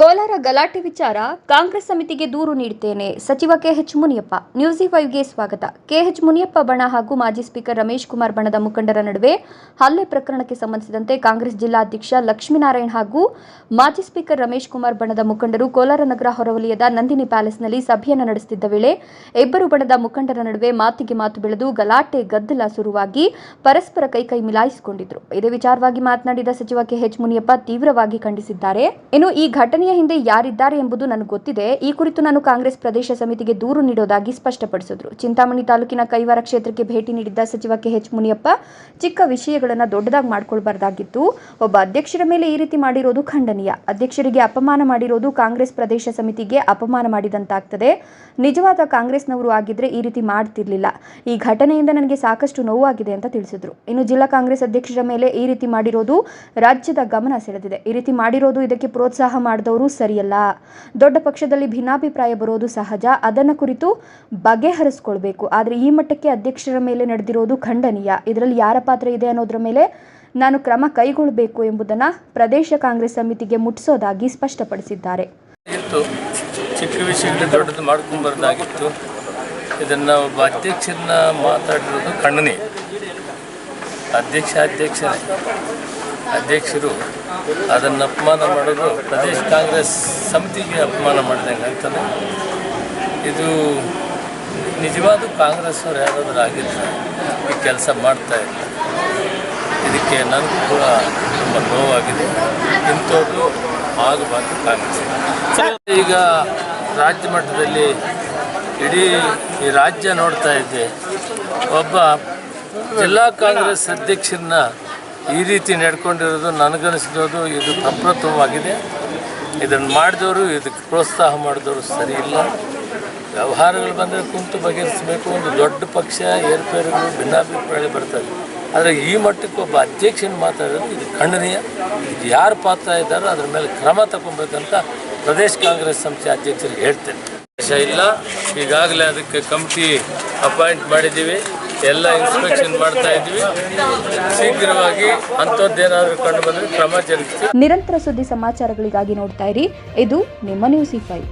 ಕೋಲಾರ ಗಲಾಟೆ ವಿಚಾರ ಕಾಂಗ್ರೆಸ್ ಸಮಿತಿಗೆ ದೂರು ನೀಡುತ್ತೇನೆ ಸಚಿವ ಕೆಎಚ್ ಮುನಿಯಪ್ಪ, ನ್ಯೂಸ್ ಫೈವ್ಗೆ ಸ್ವಾಗತ. ಕೆಎಚ್ ಮುನಿಯಪ್ಪ ಬಣ ಹಾಗೂ ಮಾಜಿ ಸ್ಪೀಕರ್ ರಮೇಶ್ ಕುಮಾರ್ ಬಣದ ಮುಖಂಡರ ನಡುವೆ ಹಲ್ಲೆ ಪ್ರಕರಣಕ್ಕೆ ಸಂಬಂಧಿಸಿದಂತೆ ಕಾಂಗ್ರೆಸ್ ಜಿಲ್ಲಾಧ್ಯಕ್ಷ ಲಕ್ಷ್ಮೀನಾರಾಯಣ್ ಹಾಗೂ ಮಾಜಿ ಸ್ಪೀಕರ್ ರಮೇಶ್ ಕುಮಾರ್ ಬಣದ ಮುಖಂಡರು ಕೋಲಾರ ನಗರ ಹೊರವಲಯದ ನಂದಿನಿ ಪ್ಯಾಲೇಸ್ನಲ್ಲಿ ಸಭೆಯನ್ನು ನಡೆಸುತ್ತಿದ್ದ ವೇಳೆ ಇಬ್ಬರು ಬಣದ ಮುಖಂಡರ ನಡುವೆ ಮಾತಿಗೆ ಮಾತು ಬೆಳೆದು ಗಲಾಟೆ ಗದ್ದಲ ಶುರುವಾಗಿ ಪರಸ್ಪರ ಕೈಕೈ ಮಿಲಾಯಿಸಿಕೊಂಡಿದ್ರು. ಇದೇ ವಿಚಾರವಾಗಿ ಮಾತನಾಡಿದ ಸಚಿವ ಕೆಎಚ್ ಮುನಿಯಪ್ಪ ತೀವ್ರವಾಗಿ ಖಂಡಿಸಿದ್ದಾರೆ. ಇನ್ನು ಈ ಘಟನೆಯ ಹಿಂದೆ ಯಾರಿದ್ದಾರೆ ಎಂಬುದು ನನಗೆ ಗೊತ್ತಿದೆ. ಈ ಕುರಿತು ನಾನು ಕಾಂಗ್ರೆಸ್ ಪ್ರದೇಶ ಸಮಿತಿಗೆ ದೂರು ನೀಡೋದಾಗಿ ಸ್ಪಷ್ಟಪಡಿಸಿದ್ರು. ಚಿಂತಾಮಣಿ ತಾಲೂಕಿನ ಕೈವಾರ ಕ್ಷೇತ್ರಕ್ಕೆ ಭೇಟಿ ನೀಡಿದ್ದ ಸಚಿವ ಕೆಎಚ್ ಮುನಿಯಪ್ಪ ಚಿಕ್ಕ ವಿಷಯಗಳನ್ನು ದೊಡ್ಡದಾಗಿ ಮಾಡ್ಕೊಳ್ಬಾರ್ದಾಗಿತ್ತು. ಒಬ್ಬ ಅಧ್ಯಕ್ಷರ ಮೇಲೆ ಈ ರೀತಿ ಮಾಡಿರೋದು ಖಂಡನೀಯ. ಅಧ್ಯಕ್ಷರಿಗೆ ಅಪಮಾನ ಮಾಡಿರೋದು ಕಾಂಗ್ರೆಸ್ ಪ್ರದೇಶ ಸಮಿತಿಗೆ ಅಪಮಾನ ಮಾಡಿದಂತಾಗ್ತದೆ. ನಿಜವಾದ ಕಾಂಗ್ರೆಸ್ನವರು ಆಗಿದ್ರೆ ಈ ರೀತಿ ಮಾಡ್ತಿರ್ಲಿಲ್ಲ. ಈ ಘಟನೆಯಿಂದ ನನಗೆ ಸಾಕಷ್ಟು ನೋವಾಗಿದೆ ಅಂತ ತಿಳಿಸಿದ್ರು. ಇನ್ನು ಜಿಲ್ಲಾ ಕಾಂಗ್ರೆಸ್ ಅಧ್ಯಕ್ಷರ ಮೇಲೆ ಈ ರೀತಿ ಮಾಡಿರೋದು ರಾಜ್ಯದ ಗಮನ ಸೆಳೆದಿದೆ. ಈ ರೀತಿ ಮಾಡಿರೋದು ಇದಕ್ಕೆ ಪ್ರೋತ್ಸಾಹ ಮಾಡಿದವರು ಸರಿಯಲ್ಲ. ದೊಡ್ಡ ಪಕ್ಷದಲ್ಲಿ ಭಿನ್ನಾಭಿಪ್ರಾಯ ಬರೋದು ಸಹಜ. ಅದನ್ನು ಕುರಿತು ಬಗೆಹರಿಸ್ಕೊಳ್ಬೇಕು. ಆದರೆ ಈ ಮಟ್ಟಕ್ಕೆ ಅಧ್ಯಕ್ಷರ ಮೇಲೆ ನಡೆದಿರೋದು ಖಂಡನೀಯ. ಇದರಲ್ಲಿ ಯಾರ ಪಾತ್ರ ಇದೆ ಅನ್ನೋದ್ರ ಮೇಲೆ ನಾನು ಕ್ರಮ ಕೈಗೊಳ್ಳಬೇಕು ಎಂಬುದನ್ನು ಪ್ರದೇಶ ಕಾಂಗ್ರೆಸ್ ಸಮಿತಿಗೆ ಮುಟ್ಟಿಸೋದಾಗಿ ಸ್ಪಷ್ಟಪಡಿಸಿದ್ದಾರೆ. ಇದನ್ನು ಒಬ್ಬ ಅಧ್ಯಕ್ಷರನ್ನ ಮಾತಾಡಿರೋದು ಖಂಡನೆ ಅಧ್ಯಕ್ಷ, ಅಧ್ಯಕ್ಷರೇ. ಅಧ್ಯಕ್ಷರು ಅದನ್ನು ಅಪಮಾನ ಮಾಡೋದು ಪ್ರದೇಶ ಕಾಂಗ್ರೆಸ್ ಸಮಿತಿಗೆ ಅಪಮಾನ ಮಾಡಿದಂಗೆ ಆಗ್ತದೆ. ಇದು ನಿಜವಾದ ಕಾಂಗ್ರೆಸ್ ಅವ್ರು ಯಾರಾದರೂ ಆಗಿಲ್ಲ ಈ ಕೆಲಸ ಮಾಡ್ತಾ ಇಲ್ಲ. ಇದಕ್ಕೆ ನನಗೂ ಕೂಡ ತುಂಬ ನೋವಾಗಿದೆ. ಇಂಥವ್ರು ಆಗಬಾರ್ದು ಕಾಂಗ್ರೆಸ್. ಈಗ ರಾಜ್ಯ ಮಟ್ಟದಲ್ಲಿ ಇಡೀ ಈ ರಾಜ್ಯ ನೋಡ್ತಾ ಇದ್ದೆ ಒಬ್ಬ ಜಿಲ್ಲಾ ಕಾಂಗ್ರೆಸ್ ಅಧ್ಯಕ್ಷರನ್ನ ಈ ರೀತಿ ನಡ್ಕೊಂಡಿರೋದು ನನಗನಿಸಿರೋದು ಇದು ಅಪ್ರಥಮವಾಗಿದೆ ಇದನ್ನು ಮಾಡಿದವರು ಇದಕ್ಕೆ ಪ್ರೋತ್ಸಾಹ ಮಾಡಿದವರು ಸರಿ ಇಲ್ಲ. ವ್ಯವಹಾರಗಳು ಬಂದರೆ ಕುಂತು ಬಗೆಹರಿಸಬೇಕು, ಒಂದು ದೊಡ್ಡ ಪಕ್ಷ, ಏರ್ಪೇರುಗಳು ಭಿನ್ನಾಭಿಪ್ರಾಯ ಬರ್ತದೆ ಆದರೆ ಈ ಮಟ್ಟಕ್ಕೆ ಒಬ್ಬ ಅಧ್ಯಕ್ಷನ ಮಾತಾಡೋದು ಇದು ಖಂಡನೀಯ. ಇದು ಯಾರು ಪಾತ್ರ ಇದ್ದಾರೋ, ಅದ್ರ ಮೇಲೆ ಕ್ರಮ ತಗೊಬೇಕಂತ ಪ್ರದೇಶ ಕಾಂಗ್ರೆಸ್ ಸಂಸ್ಥೆ ಅಧ್ಯಕ್ಷರಿಗೆ ಹೇಳ್ತೇನೆ. ಇಲ್ಲ. ಈಗಾಗಲೇ ಅದಕ್ಕೆ ಕಮಿಟಿ ಅಪಾಯಿಂಟ್ ಮಾಡಿದ್ದೀವಿ. ಎಲ್ಲ ಇನ್ಸ್ಪೆಕ್ಷನ್ ಮಾಡ್ತಾ ಇದ್ವಿ. ಶೀಘ್ರವಾಗಿ ಅಂಥದ್ದೇನಾದರೂ ಕಂಡು ಬಂದರೆ ಕ್ರಮ ಜರುಗಿಸಿ. ನಿರಂತರ ಸುದ್ದಿ ಸಮಾಚಾರಗಳಿಗಾಗಿ ನೋಡ್ತಾ ಇರಿ. ಇದು ನಿಮ್ಮ ನ್ಯೂಸ್ ಫೈವ್